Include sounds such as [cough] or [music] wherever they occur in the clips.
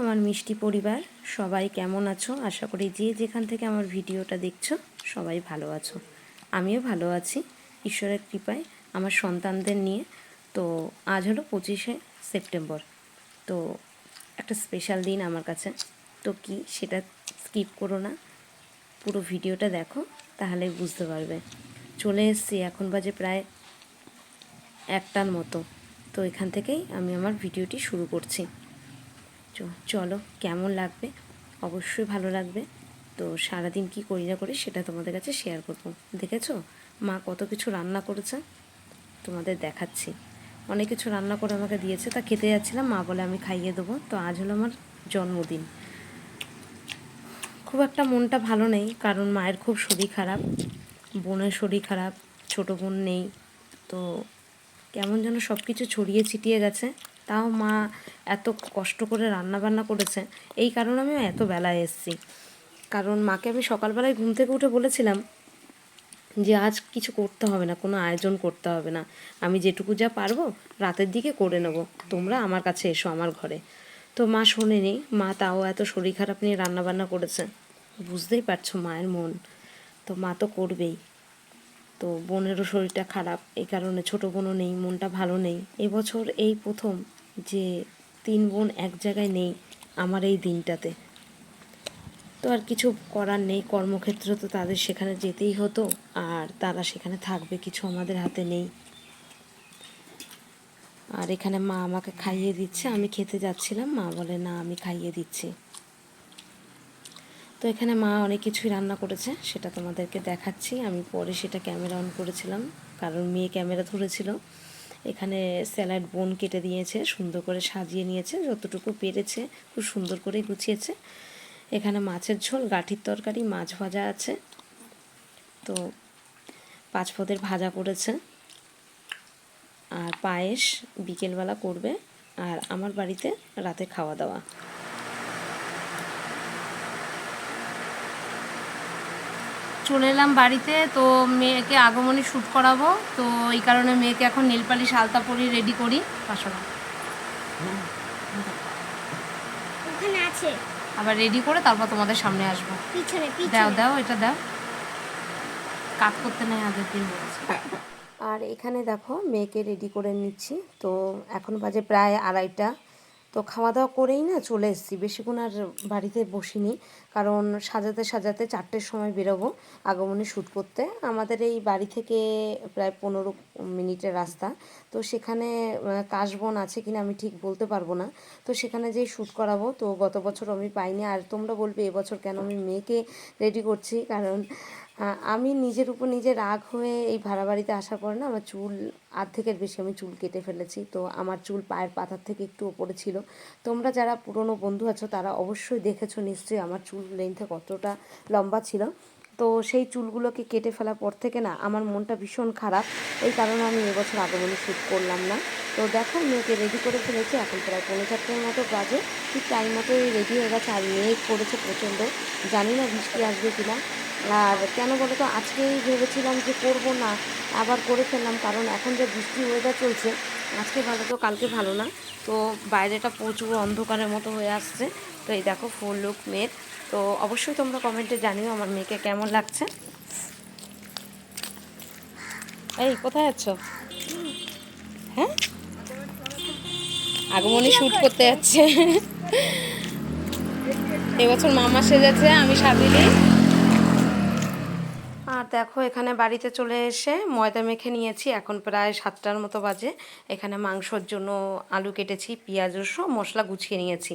আমার মিষ্টি পরিবার, সবাই কেমন আছো? আশা করি যে যেখান থেকে আমার ভিডিওটা দেখছ, সবাই ভালো আছো। আমিও ভালো আছি, ঈশ্বরের কৃপায়, আমার সন্তানদের নিয়ে। তো আজ হলো পঁচিশে সেপ্টেম্বর। তো একটা স্পেশাল দিন আমার কাছে। তো কি সেটা স্কিপ করো না, পুরো ভিডিওটা দেখো, তাহলে বুঝতে পারবে। চলে এসছি, এখন বাজে প্রায় একটার মতো। তো এখান থেকেই আমি আমার ভিডিওটি শুরু করছি। চলো, কেমন লাগবে? অবশ্যই ভালো লাগবে। তো সারাদিন কি করি না করি সেটা তোমাদের কাছে শেয়ার করব। দেখেছ? মা কত কিছু রান্না করেছে, তোমাদের দেখাচ্ছি। অনেক কিছু রান্না করে আমাকে দিয়েছে, তা খেতে যাচ্ছিলাম, মা বলে আমি খাইয়ে দেবো। তো আজ হলো আমার জন্মদিন। খুব একটা মনটা ভালো নেই, কারণ মায়ের খুব শরীর খারাপ, বোনের শরীর খারাপ, ছোটো বোন নেই। তো কেমন যেন সব কিছু ছড়িয়ে ছিটিয়ে গেছে। তাও মা এত কষ্ট করে রান্না বান্না করেছে। এই কারণে আমি এত বেলায় এসেছি। কারণ মাকে আমি সকালবেলায় ঘুম থেকে উঠে বলেছিলাম যে, আজ কিছু করতে হবে না, কোনো আয়োজন করতে হবে না। আমি যেটুকু যা পারব, রাতের দিকে করে নেব। তোমরা আমার কাছে এসো, আমার ঘরে। তো মা শোনেনি। মা তাও এত শরীর খারাপ নিয়ে রান্না বান্না করেছে। বুঝতেই পারছ মায়ের মন। তো মা তো করবেই। তো বোনেরও শরীরটা খারাপ। এই কারণে ছোটো বোনও নেই, মনটা ভালো নেই। এবছর এই প্রথম যে তিন বোন এক জায়গায় নেই আমার এই দিনটাতে। তো আর কিছু করার নেই, কর্মক্ষেত্র তো তাদের সেখানে যেতেই হতো, আর তারা সেখানে থাকবে, কিছু আমাদের হাতে নেই। আর এখানে মা আমাকে খাইয়ে দিচ্ছে, আমি খেতে যাচ্ছিলাম, মা বলে, না, আমি খাইয়ে দিচ্ছি। তো এখানে মা অনেক কিছুই রান্না করেছে, সেটা তোমাদেরকে দেখাচ্ছি। আমি পরে সেটা ক্যামেরা অন করেছিলাম, কারণ মেয়ে ক্যামেরা ধরেছিল। এখানে স্যালাড বোন কেটে দিয়েছে, সুন্দর করে সাজিয়ে নিয়েছে, যতটুকু পেরেছে খুব সুন্দর করে গুছিয়েছে। এখানে মাছের ঝোল, গাঠির তরকারি, মাছ ভাজা আছে। তো পাঁচ পদের ভাজা করেছে আর পায়েস বিকেলবেলা করবে। আর আমার বাড়িতে রাতে খাওয়া দাওয়া। চলে এলাম বাড়িতে তো মেয়েকে আগমনে শ্যুট করাবো। তো এই কারণে মেয়েকে এখন নীলপালিশ আলতা পরিয়ে রেডি করি ওখানে আছে। আবার রেডি করে তারপর তোমাদের সামনে আসব। পিছনে দাও দাও এটা দাও। কাট করতে নেই আগের দিন আর এখানে দেখো মেয়েকে রেডি করে নিচ্ছি। তো এখন বাজে প্রায় আড়াইটা। তো খাওয়া দাওয়া করেই না চলে এসেছি। বেশিক্ষণ আর বাড়িতে বসিনি। কারণ সাজাতে সাজাতে চারটের সময় বেরোবো আগমনী শ্যুট করতে। আমাদের এই বাড়ি থেকে প্রায় পনেরো মিনিটের রাস্তা। তো সেখানে কাশবন আছে কিনা আমি ঠিক বলতে পারব না। তো সেখানে যেই শ্যুট করাবো। তো গত বছর আমি পাইনি। আর তোমরা বলবে এবছর কেন আমি মেয়েকে রেডি করছি? কারণ আমি নিজের উপর নিজে রাগ হয়ে এই ভাড়া বাড়িতে আসার পর না আমার চুল আর্ধেকের বেশি আমি চুল কেটে ফেলেছি। তো আমার চুল পায়ের পাতার থেকে একটু ওপরে ছিল। তোমরা যারা পুরনো বন্ধু আছো তারা অবশ্যই দেখেছ নিশ্চয়ই আমার চুল লেন্থে কতটা লম্বা ছিল। তো সেই চুলগুলোকে কেটে ফেলার পর থেকে না আমার মনটা ভীষণ খারাপ। এই কারণে আমি এবছর আগমনে শ্যুট করলাম না। তো দেখো, মেয়েকে রেডি করে ফেলেছি। এখন প্রায় পৌনে চারটের মতো বাজে। ঠিক টাইম মতোই রেডি হয়ে গেছে। আর মেঘ করেছে প্রচণ্ড। জানি না বৃষ্টি আসবে কিনা। আর কেন বলো তো, আজকেই ভেবেছিলাম যে করব না, আবার করে ফেললাম, কারণ এখন যে বৃষ্টি ওয়েদার চলছে, আজকে ভালো তো, কালকে ভালো না। তো বাইরেটা প্রচুর অন্ধকারের মতো হয়ে আসছে। তো এই দেখো ফুল লুক মেয়ের তো অবশ্যই তোমরা কমেন্টে জানিও আমার মেয়েকে কেমন লাগছে। এই, কোথায় আছো? হ্যাঁ? আগমনী শ্যুট করতে যাচ্ছে। [laughs] এবছর মামা সেজেছে, আমি আর দেখো, এখানে বাড়িতে চলে এসে ময়দা মেখে নিয়েছি। এখন প্রায় সাতটার মতো বাজে। এখানে মাংসর জন্য আলু কেটেছি, পেঁয়াজ, রসুন, মশলা গুছিয়ে নিয়েছি।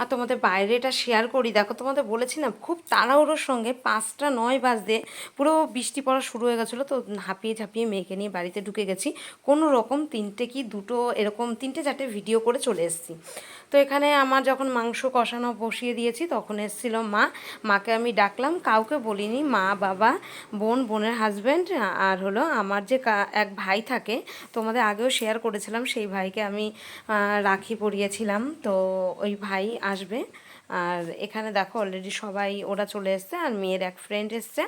আর তোমাদের বাইরেটা শেয়ার করি। দেখো, তোমাদের বলেছি না, খুব তাড়াহুড়োর সঙ্গে পাঁচটা নয় বাজতে পুরো বৃষ্টি পড়া শুরু হয়ে গেছিল, তো হাঁপিয়ে ঝাঁপিয়ে মেয়েকে নিয়ে বাড়িতে ঢুকে গেছি। কোনো রকম তিনটে কি দুটো এরকম তিনটে চারটে ভিডিও করে চলে এসেছি। তো এখানে আমার যখন মাংস কষানো বসিয়ে দিয়েছি, তখন এসেছিল মা। মাকে আমি ডাকলাম, কাউকে বলিনি, মা, বাবা, বোন বোনের হাজব্যান্ড আর হলো আমার যে এক ভাই থাকে, তোমাদের আগেও শেয়ার করেছিলাম, সেই ভাইকে আমি রাখি পরিয়েছিলাম। তো ওই ভাই আসবে। আর এখানে দেখো অলরেডি সবাই, ওরা চলে এসছে, আর মেয়ের এক ফ্রেন্ড এসছে।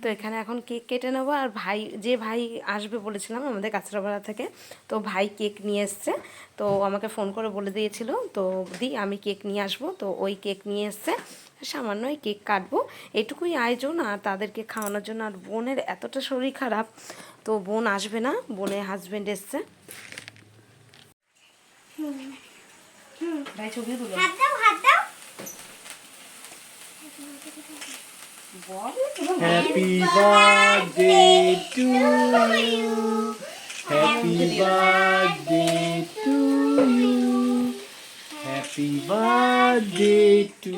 তো এখানে এখন কেক কেটে নেব, আর ভাই, যে ভাই আসবে বলেছিলাম আমাদের কাঁচরাপাড়া থেকে, তো ভাই কেক নিয়ে এসছে। তো আমাকে ফোন করে বলে দিয়েছিল, তো দি, আমি কেক নিয়ে আসব। তো ওই কেক নিয়ে এসছে। সামান্য এই কেক কাটবো। এটুকুই আয়োজন আর তাদেরকে খাওয়ানোর জন্য। আর বোনের এতটা শরীর খারাপ তো বোন আসবে না বোনের হাজবেন্ড এসছে। ভাই ছবি তুলো। Happy birthday to you. Happy birthday to you. Happy birthday to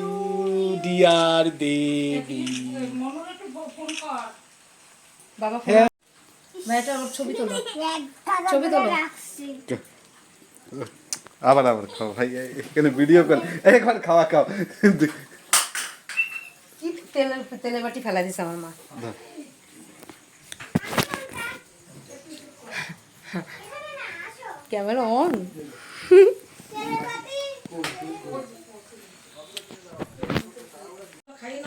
বাবা ভাইটা ওর ছবি তোলো। ছবি তোলো। আবার আবার খাও ভাই এখানে ভিডিও কল একবার খাওয়া খাও। কি তেলে তেলে বাটি ফেলা দিছে আমার মা। Camera on.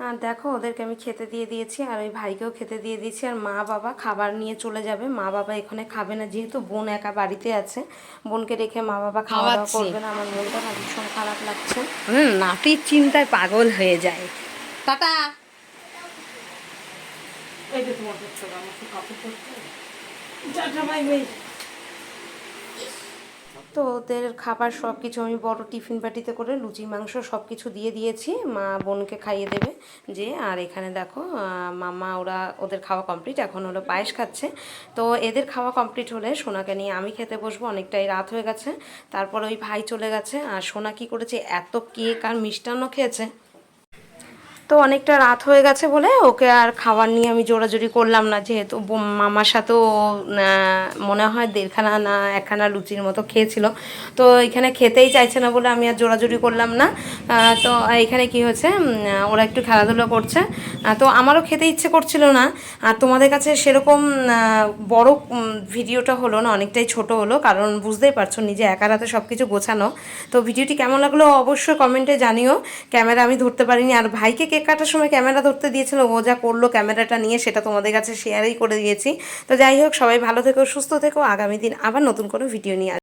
আর দেখো ওদেরকে আমি খেতে দিয়ে দিয়েছি আর ওই ভাইকেও খেতে দিয়ে দিয়েছি আর মা বাবা খাবার নিয়ে চলে যাবে। মা বাবা এখানে খাবে না যেহেতু বোন একা বাড়িতে আছে। বোনকে রেখে মা বাবা খাওয়া দাওয়া করবে না আমার মনটা না ভীষণ খারাপ লাগছে। হুম নাতির চিন্তায় পাগল হয়ে যায়। টাটা! তো ওদের খাবার সব কিছু আমি বড় টিফিন বাটিতে করে লুচি, মাংস সব কিছু দিয়ে দিয়েছি। মা বোনকে খাইয়ে দেবে যে, আর এখানে দেখো মামা ওরা ওদের খাওয়া কমপ্লিট, এখন হলো পায়েস খাচ্ছে। তো এদের খাওয়া কমপ্লিট হলে সোনাকে নিয়ে আমি খেতে বসবো, অনেকটাই রাত হয়ে গেছে। তারপর ওই ভাই চলে গেছে, আর সোনা কি করেছে, এত কেক আর মিষ্টান্ন খেয়েছে। তো অনেকটা রাত হয়ে গেছে বলে ওকে আর খাবার নিয়ে আমি জোরাজুরি করলাম না, যেহেতু মামার সাথেও মনে হয় দেড়খানা না একখানা লুচির মতো খেয়েছিল। তো এখানে খেতেই চাইছে না বলে আমি আর জোরাজুরি করলাম না। তো এখানে কি হয়েছে ওরা একটু খেলাধুলো করছে। তো আমারও খেতে ইচ্ছে করছিল না। আর তোমাদের কাছে সেরকম বড় ভিডিওটা হলো না, অনেকটাই ছোট হলো, কারণ বুঝতেই পারছ নিজে একা রাতে সব কিছু গোছানো। তো ভিডিওটি কেমন লাগল অবশ্যই কমেন্টে জানিও। ক্যামেরা আমি ধরতে পারিনি, আর ভাইকে কেক কাটার সময় ক্যামেরা ধরতে দিয়েছিল, ও যা করল ক্যামেরাটা নিয়ে সেটা তোমাদের কাছে শেয়ারই করে দিয়েছি। তো যাই হোক, সবাই ভালো থেকো, সুস্থ থেকো, আগামী দিন আবার নতুন কোনো ভিডিও নিয়ে